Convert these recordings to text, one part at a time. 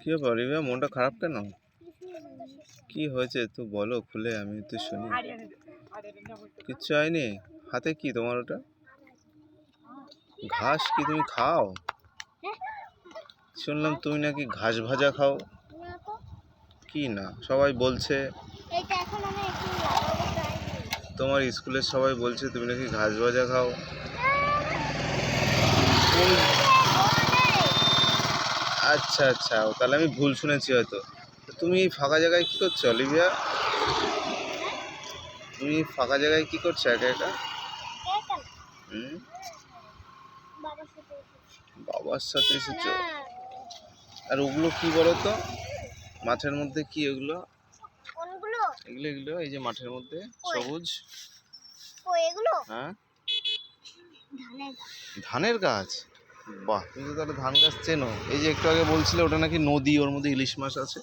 কি ব্যাপার? রিমিয়া মনটা খারাপ কেন? কি হয়েছে তো বলো খুলে, আমি তো শুনি। কিচ্ছু হয়নি? হাতে কি তোমার ওটা? ঘাস কি তুমি খাও? শুনলাম তুমি নাকি ঘাস ভাজা খাও। কি না, সবাই বলছে। তোমার স্কুলের সবাই বলছে তুমি নাকি ঘাস ভাজা খাও। আচ্ছা আচ্ছা। তাহলে আমি ভুল শুনেছি হয়তো। তো তুমি এই ফাঁকা জায়গায় কি করছ অলিভিয়া? তুমি ফাঁকা জায়গায় কি করছ একা একা? হুম? বাবার সাথে এসেছি। এসেছ? আর ওগুলো কি বলো তো মাঠের মধ্যে কি ওগুলো এগুলো এগুলো এই যে মাঠের মধ্যে সবুজ। হ্যাঁ? ধানের গাছ। বাহ, তুমি তো তাহলে ধান গাছ চেনো। এই যে একটু আগে বলছিলে, ওটা নাকি নদী, ওর মধ্যে ইলিশ মাছ আছে।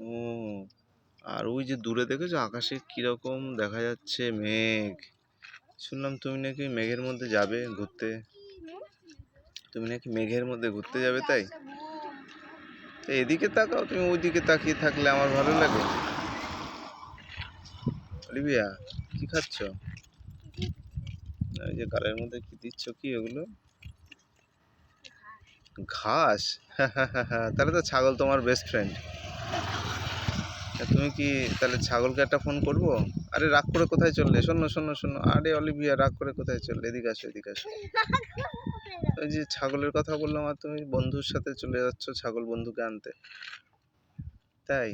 ও, আর ওই যে দূরে দেখেছ, আকাশে কীরকম দেখা যাচ্ছে মেঘ। শুনলাম তুমি নাকি মেঘের মধ্যে যাবে ঘুরতে। তুমি নাকি মেঘের মধ্যে ঘুরতে যাবে তাই? তো এদিকে তাকাও, তুমি ওইদিকে তাকিয়ে থাকলে আমার ভালো লাগে। অলিভিয়া, কি খাচ্ছ? ওই যে গালের মধ্যে কি দিচ্ছ কি ওগুলো ঘাস? তাহলে তো ছাগল তোমার বেস্ট ফ্রেন্ড তুমি কি তাহলে ছাগলকে একটা ফোন করব? আরে রাগ করে কোথায় চললে? শোনো শোনো শোনো। আরে অলিভিয়া রাগ করে কোথায় চললে? এদিকে আসো এদিকে আসো। ওই যে ছাগলের কথা বললাম আর তুমি বন্ধুর সাথে চলে যাচ্ছ ছাগল বন্ধুকে আনতে। তাই?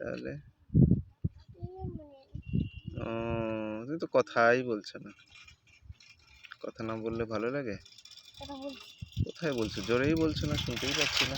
তাহলে? ও তো কথাই বলছে না। কথা না বললে ভালো লাগে। কোথায় বলছো? জোরেই বলছে না শুনতেই পাচ্ছি না।